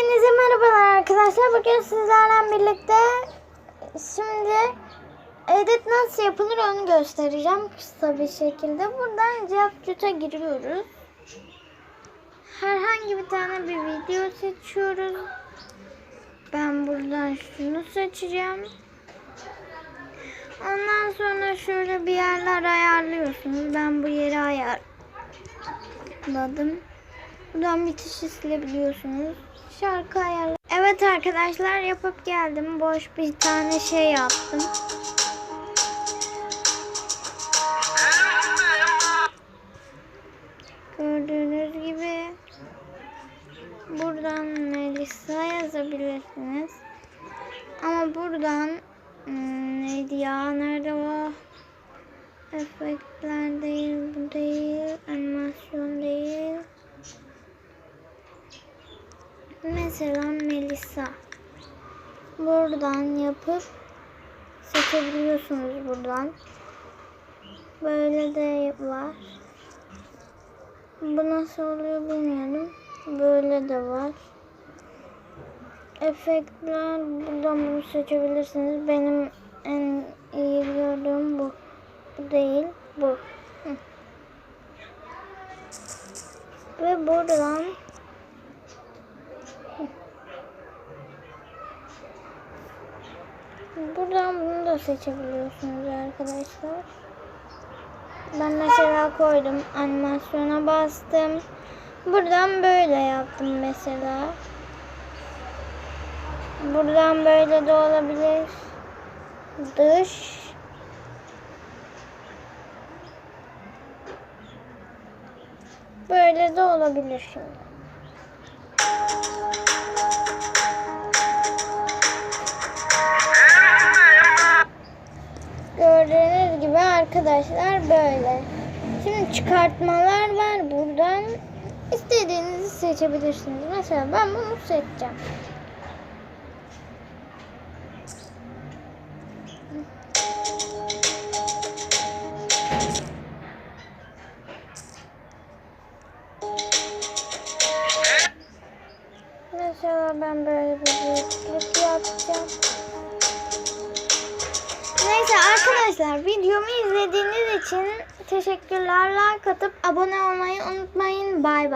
Hepinize merhabalar arkadaşlar. Bugün sizlerle birlikte şimdi edit nasıl yapılır onu göstereceğim kısa bir şekilde. Buradan CapCut'a giriyoruz. Herhangi bir tane bir video seçiyoruz. Ben buradan şunu seçeceğim. Ondan sonra şöyle bir yerler ayarlıyorsunuz. Ben bu yeri ayarladım. Buradan bitişi silebiliyorsunuz. Şarkı ayarla. Evet arkadaşlar yapıp geldim. Boş bir tane şey yaptım. Gördüğünüz gibi buradan Melisa yazabilirsiniz. Ama buradan hmm, neydi ya? Nerede o? Efektler değil, bu değil, animasyon değil. Mesela Melisa. Buradan yapıp seçebiliyorsunuz buradan. Böyle de var. Bu nasıl oluyor bilmiyorum. Böyle de var. Efektler buradan bunu seçebilirsiniz. Benim en iyi gördüğüm bu. Bu değil. Bu. Hı. Ve buradan Buradan bunu da seçebiliyorsunuz arkadaşlar. Ben mesela koydum. Animasyona bastım. Buradan böyle yaptım mesela. Buradan böyle de olabilir. Dış. Böyle de olabilir şimdi. Gibi arkadaşlar böyle. Şimdi çıkartmalar var buradan. İstediğinizi seçebilirsiniz. Mesela ben bunu seçeceğim. Mesela ben böyle bir büyüklük arkadaşlar videomu izlediğiniz için teşekkürler. Like atıp abone olmayı unutmayın. Bay bay.